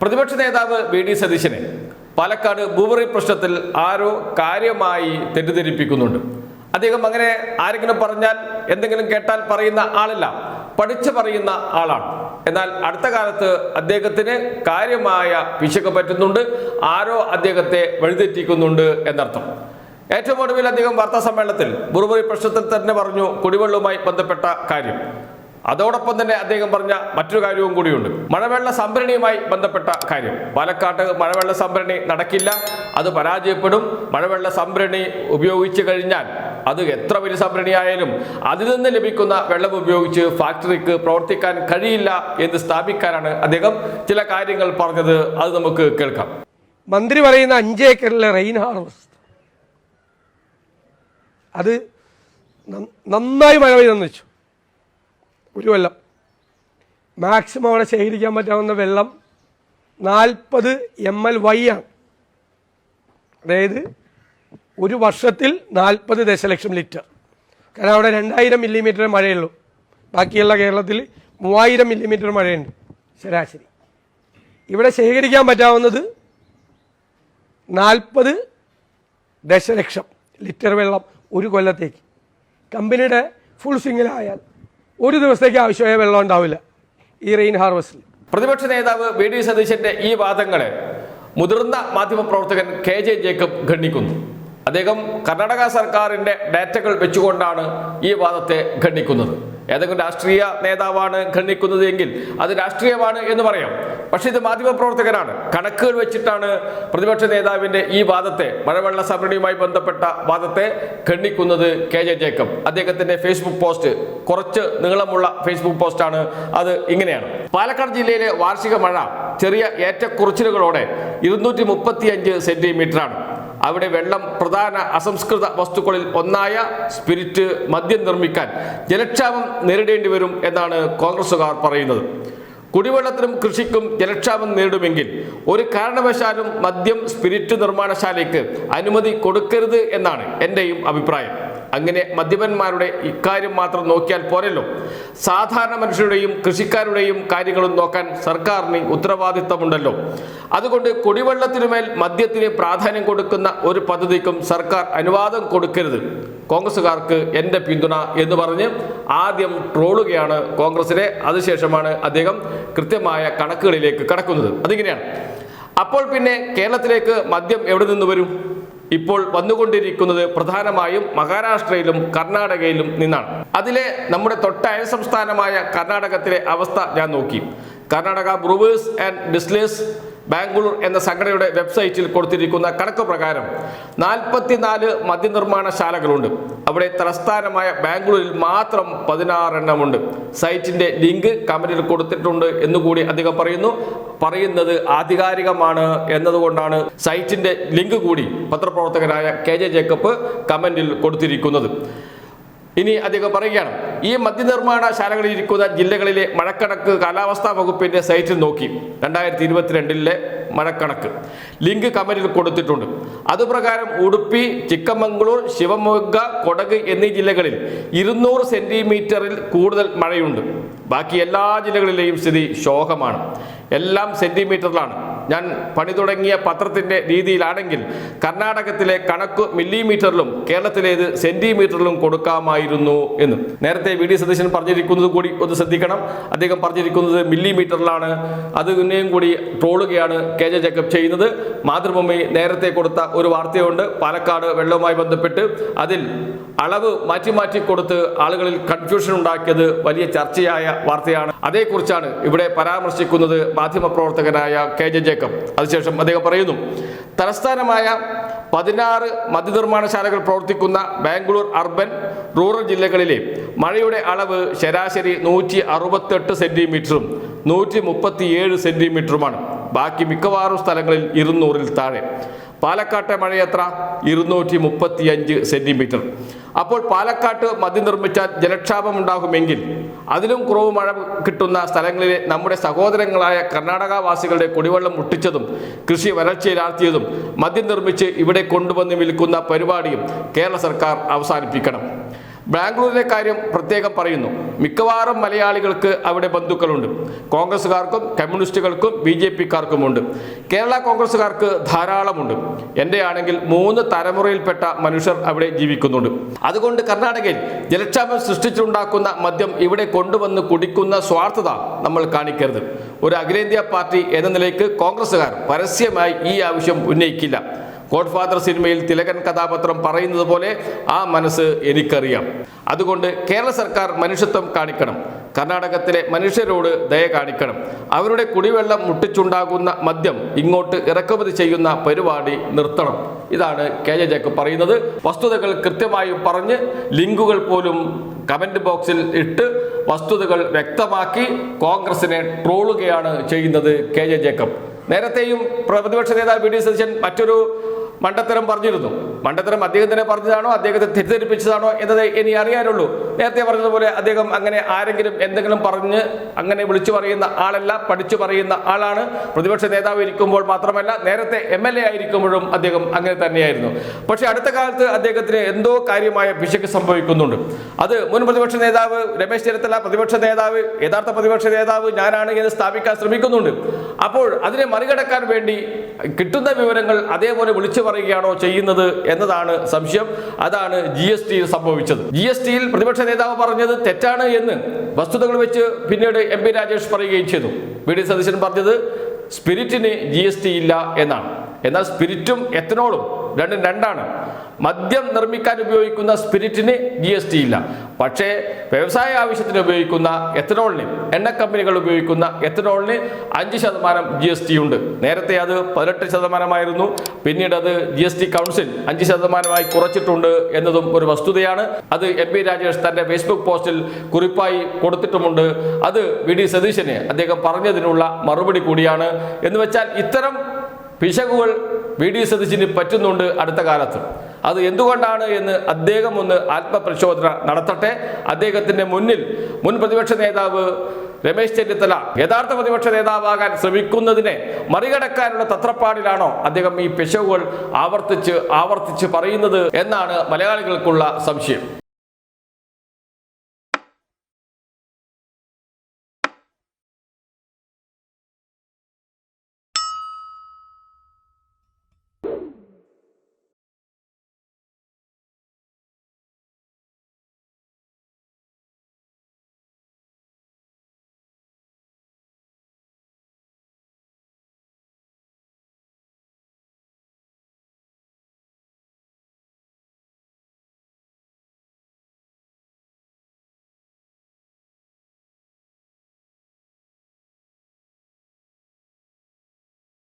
പ്രതിപക്ഷ നേതാവ് V D സതീശനെ പാലക്കാട് ഭൂമറി പ്രശ്നത്തിൽ ആരോ കാര്യമായി തെറ്റിദ്ധരിപ്പിക്കുന്നുണ്ട്. അദ്ദേഹം അങ്ങനെ ആരെങ്കിലും പറഞ്ഞാൽ എന്തെങ്കിലും കേട്ടാൽ പറയുന്ന ആളല്ല പഠിച്ചു പറയുന്ന ആളാണ്. എന്നാൽ അടുത്ത കാലത്ത് അദ്ദേഹത്തിന് കാര്യമായ പിശക് പറ്റുന്നുണ്ട് ആരോ അദ്ദേഹത്തെ വഴിതെറ്റിക്കുന്നുണ്ട് എന്നർത്ഥം. ഏറ്റവും ഒടുവിൽ അദ്ദേഹം വാർത്താ സമ്മേളനത്തിൽ ബുറുബറി പ്രശ്നത്തിൽ തന്നെ പറഞ്ഞു കുടിവെള്ളവുമായി ബന്ധപ്പെട്ട കാര്യം. അതോടൊപ്പം തന്നെ അദ്ദേഹം പറഞ്ഞ മറ്റൊരു കാര്യവും കൂടിയുണ്ട്. മഴവെള്ള സംഭരണിയുമായി ബന്ധപ്പെട്ട കാര്യം. പാലക്കാട്ട് മഴവെള്ള സംഭരണി നടക്കില്ല അത് പരാജയപ്പെടും. മഴവെള്ള സംഭരണി ഉപയോഗിച്ചു കഴിഞ്ഞാൽ അത് എത്ര വലിയ സംഭരണിയായാലും അതിൽ നിന്ന് ലഭിക്കുന്ന വെള്ളം ഉപയോഗിച്ച് ഫാക്ടറിക്ക് പ്രവർത്തിക്കാൻ കഴിയില്ല എന്ന് സ്ഥാപിക്കാനാണ് അദ്ദേഹം ചില കാര്യങ്ങൾ പറഞ്ഞത്. അത് നമുക്ക് കേൾക്കാം. മന്ത്രി പറയുന്ന അഞ്ച് ഏക്കറിലെ റെയിൻ ഹാർവസ്റ്റ് അത് നന്നായി മഴ പെയ്തെന്ന് വെച്ചു. ഒരു കൊല്ലം മാക്സിമം അവിടെ ശേഖരിക്കാൻ പറ്റാവുന്ന വെള്ളം നാൽപ്പത് എം എൽ വൈ ആണ്. അതായത് ഒരു വർഷത്തിൽ നാൽപ്പത് ദശലക്ഷം ലിറ്റർ. കാരണം അവിടെ രണ്ടായിരം മില്ലിമീറ്റർ മഴയുള്ളൂ. ബാക്കിയുള്ള കേരളത്തിൽ മൂവായിരം മില്ലിമീറ്റർ മഴയുണ്ട്. ശരാശരി. ഇവിടെ ശേഖരിക്കാൻ പറ്റാവുന്നത് നാൽപ്പത് ദശലക്ഷം ലിറ്റർ വെള്ളം ഒരു കൊല്ലത്തേക്ക്. കമ്പനിയുടെ ഫുൾ സ്വിങ്ങിലായാൽ ഒരു ദിവസത്തേക്ക് ആവശ്യമായ വെള്ളം ഉണ്ടാവില്ല. ഈ റെയിൻ ഹാർവസ്റ്റിൽ പ്രതിപക്ഷ നേതാവ് വി ഡി സതീശന്റെ ഈ വാദങ്ങളെ മുതിർന്ന മാധ്യമപ്രവർത്തകൻ കെ ജെ ജേക്കബ് ഖണ്ഡിക്കുന്നു. അദ്ദേഹം കർണാടക സർക്കാരിന്റെ ഡാറ്റകൾ വെച്ചുകൊണ്ടാണ് ഈ വാദത്തെ ഖണ്ഡിക്കുന്നത്. ഏതെങ്കിലും രാഷ്ട്രീയ നേതാവാണ് ഖണ്ഡിക്കുന്നത് എങ്കിൽ അത് രാഷ്ട്രീയമാണ് എന്ന് പറയാം. പക്ഷേ ഇത് മാധ്യമപ്രവർത്തകനാണ് കണക്കുകൾ വെച്ചിട്ടാണ് പ്രതിപക്ഷ നേതാവിന്റെ ഈ വാദത്തെ മഴവെള്ള സംഭരണിയുമായി ബന്ധപ്പെട്ട വാദത്തെ ഖണ്ഡിക്കുന്നത് കെ ജെ ജേക്കബ്. അദ്ദേഹത്തിന്റെ ഫേസ്ബുക്ക് പോസ്റ്റ് കുറച്ച് നീളമുള്ള ഫേസ്ബുക്ക് പോസ്റ്റാണ് അത് ഇങ്ങനെയാണ്. പാലക്കാട് ജില്ലയിലെ വാർഷിക മഴ ചെറിയ ഏറ്റക്കുറച്ചിലുകളോടെ ഇരുന്നൂറ്റി മുപ്പത്തി അഞ്ച് സെന്റിമീറ്ററാണ്. അവിടെ വെള്ളം പ്രധാന അസംസ്കൃത വസ്തുക്കളിൽ ഒന്നായ സ്പിരിറ്റ് മദ്യം നിർമ്മിക്കാൻ ജലക്ഷാമം നേരിടേണ്ടി വരും എന്നാണ് കോൺഗ്രസുകാർ പറയുന്നത്. കുടിവെള്ളത്തിനും കൃഷിക്കും ജലക്ഷാമം നേരിടുമെങ്കിൽ ഒരു കാരണവശാലും മദ്യം സ്പിരിറ്റ് നിർമ്മാണശാലയ്ക്ക് അനുമതി കൊടുക്കരുത് എന്നാണ് എന്റെയും അഭിപ്രായം. അങ്ങനെ മദ്യപന്മാരുടെ ഇക്കാര്യം മാത്രം നോക്കിയാൽ പോരല്ലോ. സാധാരണ മനുഷ്യരുടെയും കൃഷിക്കാരുടെയും കാര്യങ്ങളും നോക്കാൻ സർക്കാരിന് ഉത്തരവാദിത്തമുണ്ടല്ലോ. അതുകൊണ്ട് കുടിവെള്ളത്തിനുമേൽ മദ്യത്തിന് പ്രാധാന്യം കൊടുക്കുന്ന ഒരു പദ്ധതിക്കും സർക്കാർ അനുവാദം കൊടുക്കരുത്. കോൺഗ്രസുകാർക്ക് എന്റെ പിന്തുണ എന്ന് പറഞ്ഞ് ആദ്യം ട്രോളുകയാണ് കോൺഗ്രസിനെ അതിനുശേഷമാണ് അദ്ദേഹം കൃത്യമായ കണക്കുകളിലേക്ക് കടക്കുന്നത്. അതിങ്ങനെയാണ്. അപ്പോൾ പിന്നെ കേരളത്തിലേക്ക് മദ്യം എവിടെ നിന്ന് വരും? ഇപ്പോൾ വന്നുകൊണ്ടിരിക്കുന്നത് പ്രധാനമായും മഹാരാഷ്ട്രയിലും കർണാടകയിലും നിന്നാണ്. അതിലെ നമ്മുടെ തൊട്ടയൽ സംസ്ഥാനമായ കർണാടകത്തിലെ അവസ്ഥ ഞാൻ നോക്കി. Karnataka brewers and distillers Bangalore എന്ന സംഘടനയുടെ വെബ്സൈറ്റിൽ കൊടുത്തിരിക്കുന്ന കണക്ക് പ്രകാരം നാൽപ്പത്തിനാല് മദ്യനിർമ്മാണശാലകളുണ്ട് അവിടെ തലസ്ഥാനമായ ബാംഗ്ലൂരിൽ മാത്രം പതിനാറെണ്ണമുണ്ട്. സൈറ്റിന്റെ ലിങ്ക് കമന്റിൽ കൊടുത്തിട്ടുണ്ട് എന്നുകൂടി അദ്ദേഹം പറയുന്നു. പറയുന്നത് ആധികാരികമാണ് എന്നതുകൊണ്ടാണ് സൈറ്റിന്റെ ലിങ്ക് കൂടി പത്രപ്രവർത്തകനായ കെ ജെ ജേക്കബ് കമന്റിൽ കൊടുത്തിരിക്കുന്നത്. ഇനി അദ്ദേഹം പറയുകയാണ് ഈ മദ്യനിർമ്മാണ ശാലകളിൽ ഇരിക്കുന്ന ജില്ലകളിലെ മഴക്കണക്ക് കാലാവസ്ഥാ വകുപ്പിന്റെ സൈറ്റിൽ നോക്കി. രണ്ടായിരത്തി ഇരുപത്തിരണ്ടിലെ മഴക്കണക്ക്. ലിങ്ക് കമന്റിൽ കൊടുത്തിട്ടുണ്ട്. അതുപ്രകാരം ഉടുപ്പി ചിക്കമംഗളൂർ ശിവമൊഗ്ഗ കൊടക് എന്നീ ജില്ലകളിൽ ഇരുന്നൂറ് സെന്റിമീറ്ററിൽ കൂടുതൽ മഴയുണ്ട്. ബാക്കി എല്ലാ ജില്ലകളിലെയും സ്ഥിതി ശോകമാണ്. എല്ലാം സെന്റിമീറ്ററിലാണ്. ഞാൻ പണി തുടങ്ങിയ പത്രത്തിന്റെ രീതിയിലാണെങ്കിൽ കർണാടകത്തിലെ കണക്ക് മില്ലിമീറ്ററിലും കേരളത്തിലേത് സെന്റിമീറ്ററിലും കൊടുക്കാമായിരുന്നു എന്ന്. നേരത്തെ വി ഡി സതീശൻ പറഞ്ഞിരിക്കുന്നത് കൂടി ഒന്ന് ശ്രദ്ധിക്കണം. അദ്ദേഹം പറഞ്ഞിരിക്കുന്നത് മില്ലിമീറ്ററിലാണ്. അത് പിന്നെയും കൂടി ട്രോളുകയാണ് കെ ജെ ജേക്കബ് ചെയ്യുന്നത്. മാതൃഭൂമി നേരത്തെ കൊടുത്ത ഒരു വാർത്തയുണ്ട്. പാലക്കാട് വെള്ളവുമായി ബന്ധപ്പെട്ട് അതിൽ അളവ് മാറ്റി മാറ്റി കൊടുത്ത് ആളുകളിൽ കൺഫ്യൂഷൻ ഉണ്ടാക്കിയത് വലിയ ചർച്ചയായ വാർത്തയാണ്. അതേക്കുറിച്ചാണ് ഇവിടെ പരാമർശിക്കുന്നത് മാധ്യമപ്രവർത്തകനായ കെ ജെ ജേക്കബ്. അതിനുശേഷം അദ്ദേഹം പറയുന്നു തലസ്ഥാനമായ പതിനാറ് മദ്യനിർമ്മാണശാലകൾ പ്രവർത്തിക്കുന്ന ബാംഗ്ലൂർ അർബൻ റൂറൽ ജില്ലകളിലെ മഴയുടെ അളവ് ശരാശരി നൂറ്റി അറുപത്തെട്ട് സെന്റിമീറ്ററും നൂറ്റി മുപ്പത്തിയേഴ് സെന്റിമീറ്ററുമാണ്. ബാക്കി മിക്കവാറും സ്ഥലങ്ങളിൽ ഇരുന്നൂറിൽ താഴെ. പാലക്കാട്ടെ മഴ എത്ര? ഇരുന്നൂറ്റി മുപ്പത്തി അഞ്ച് സെന്റിമീറ്റർ അപ്പോൾ പാലക്കാട്ട് മതി നിർമ്മിച്ചാൽ ജലക്ഷാപം ഉണ്ടാകുമെങ്കിൽ അതിലും കുറവ് മഴ കിട്ടുന്ന സ്ഥലങ്ങളിലെ നമ്മുടെ സഹോദരങ്ങളായ കർണാടകവാസികളുടെ കുടിവെള്ളം മുട്ടിച്ചതും കൃഷി വരൾച്ചയിലാഴ്ത്തിയതും മദ്യം നിർമ്മിച്ച് ഇവിടെ കൊണ്ടുവന്ന് വിൽക്കുന്ന പരിപാടിയും കേരള സർക്കാർ അവസാനിപ്പിക്കണം. ബാംഗ്ലൂരിലെ കാര്യം പ്രത്യേകം പറയുന്നു. മിക്കവാറും മലയാളികൾക്ക് അവിടെ ബന്ധുക്കളുണ്ട്. കോൺഗ്രസ്സുകാർക്കും കമ്മ്യൂണിസ്റ്റുകൾക്കും ബി ജെ പിക്കാർക്കുമുണ്ട്. കേരള കോൺഗ്രസ്സുകാർക്ക് ധാരാളമുണ്ട്. എന്റെ ആണെങ്കിൽ മൂന്ന് തലമുറയിൽപ്പെട്ട മനുഷ്യർ അവിടെ ജീവിക്കുന്നുണ്ട്. അതുകൊണ്ട് കർണാടകയിൽ ജലക്ഷാമം സൃഷ്ടിച്ചുണ്ടാക്കുന്ന മദ്യം ഇവിടെ കൊണ്ടുവന്ന് കുടിക്കുന്ന സ്വാർത്ഥത നമ്മൾ കാണിക്കരുത്. ഒരു അഖിലേന്ത്യാ പാർട്ടി എന്ന നിലയ്ക്ക് കോൺഗ്രസ്സുകാർ പരസ്യമായി ഈ ആവശ്യം ഉന്നയിക്കില്ല. ഗോഡ്ഫാദർ സിനിമയിൽ തിലകൻ കഥാപാത്രം പറയുന്നത് പോലെ ആ മനസ്സ് എനിക്കറിയാം. അതുകൊണ്ട് കേരള സർക്കാർ മനുഷ്യത്വം കാണിക്കണം. കർണാടകത്തിലെ മനുഷ്യരോട് ദയ കാണിക്കണം. അവരുടെ കുടിവെള്ളം മുട്ടിച്ചുണ്ടാകുന്ന മദ്യം ഇങ്ങോട്ട് ഇറക്കുമതി ചെയ്യുന്ന പരിപാടി നിർത്തണം. ഇതാണ് കെ ജെ ജേക്കബ് പറയുന്നത്. വസ്തുതകൾ കൃത്യമായി പറഞ്ഞ് ലിങ്കുകൾ പോലും കമന്റ് ബോക്സിൽ ഇട്ട് വസ്തുതകൾ വ്യക്തമാക്കി കോൺഗ്രസിനെ ട്രോളുകയാണ് ചെയ്യുന്നത് കെ ജെ ജേക്കബ്. നേരത്തെയും പ്രതിപക്ഷ നേതാവ് വി ഡി സതീശൻ മറ്റൊരു മണ്ടത്തരം പറഞ്ഞിരുന്നു. മണ്ടത്തരം അദ്ദേഹത്തിനെ പറഞ്ഞതാണോ? അദ്ദേഹത്തെ തെറ്റിദ്ധരിപ്പിച്ചതാണോ എന്നത് ഇനി അറിയാനുള്ളൂ. നേരത്തെ പറഞ്ഞതുപോലെ അദ്ദേഹം അങ്ങനെ ആരെങ്കിലും എന്തെങ്കിലും പറഞ്ഞ് അങ്ങനെ വിളിച്ചു പറയുന്ന ആളല്ല പഠിച്ചു പറയുന്ന ആളാണ്. പ്രതിപക്ഷ നേതാവ് ഇരിക്കുമ്പോൾ മാത്രമല്ല നേരത്തെ എം എൽ എ ആയിരിക്കുമ്പോഴും അദ്ദേഹം അങ്ങനെ തന്നെയായിരുന്നു. പക്ഷെ അടുത്ത കാലത്ത് അദ്ദേഹത്തിന് എന്തോ കാര്യമായ പിശക്ക് സംഭവിക്കുന്നുണ്ട്. അത് മുൻ പ്രതിപക്ഷ നേതാവ് രമേശ് ചെന്നിത്തല പ്രതിപക്ഷ നേതാവ് യഥാർത്ഥ പ്രതിപക്ഷ നേതാവ് ഞാനാണ് എന്ന് സ്ഥാപിക്കാൻ ശ്രമിക്കുന്നുണ്ട്. അപ്പോൾ അതിനെ മറികടക്കാൻ വേണ്ടി കിട്ടുന്ന വിവരങ്ങൾ അതേപോലെ വിളിച്ചു പറയുകയാണോ ചെയ്യുന്നത് എന്നതാണ് സംശയം. അതാണ് ജി എസ് ടിയിൽ സംഭവിച്ചത്. ജി എസ് ടിയിൽ പ്രതിപക്ഷ നേതാവ് പറഞ്ഞത് തെറ്റാണ് എന്ന് വസ്തുതകൾ വെച്ച് പിന്നീട് എം പി രാജേഷ് പറയുകയും ചെയ്തു. വി ഡി സതീശൻ പറഞ്ഞത് സ്പിരിറ്റിന് ജി എസ് ടി ഇല്ല എന്നാണ്. എന്നാൽ സ്പിരിറ്റും എത്തനോളും രണ്ടും രണ്ടാണ്. മദ്യം നിർമ്മിക്കാൻ ഉപയോഗിക്കുന്ന സ്പിരിറ്റിന് ജി എസ് ടി ഇല്ല. പക്ഷേ വ്യവസായ ആവശ്യത്തിന് ഉപയോഗിക്കുന്ന എത്തനോളിന് എണ്ണ കമ്പനികൾ ഉപയോഗിക്കുന്ന എത്തനോളിന് അഞ്ച് ശതമാനം ജി എസ് ടി ഉണ്ട്. നേരത്തെ അത് പതിനെട്ട് ശതമാനമായിരുന്നു. പിന്നീട് അത് ജി എസ് ടി കൗൺസിൽ അഞ്ച് ശതമാനമായി കുറച്ചിട്ടുണ്ട് എന്നതും ഒരു വസ്തുതയാണ്. അത് എം പി രാജേഷ് തന്റെ ഫേസ്ബുക്ക് പോസ്റ്റിൽ കുറിപ്പായി കൊടുത്തിട്ടുമുണ്ട്. അത് വി ഡി സതീശന് അദ്ദേഹം പറഞ്ഞതിനുള്ള മറുപടി കൂടിയാണ്. എന്ന് വെച്ചാൽ ഇത്തരം പിശകുകൾ വി ഡി സതീശന് പറ്റുന്നുണ്ട് അടുത്ത കാലത്ത്. അത് എന്തുകൊണ്ടാണ് എന്ന് അദ്ദേഹം ഒന്ന് ആത്മപരിശോധന നടത്തട്ടെ. അദ്ദേഹത്തിന്റെ മുന്നിൽ മുൻ പ്രതിപക്ഷ നേതാവ് രമേശ് ചെന്നിത്തല യഥാർത്ഥ പ്രതിപക്ഷ നേതാവാകാൻ ശ്രമിക്കുന്നതിനെ മറികടക്കാനുള്ള തത്രപ്പാടിലാണോ അദ്ദേഹം ഈ പിശകുകൾ ആവർത്തിച്ച് ആവർത്തിച്ച് പറയുന്നത് എന്നാണ് മലയാളികൾക്കുള്ള സംശയം.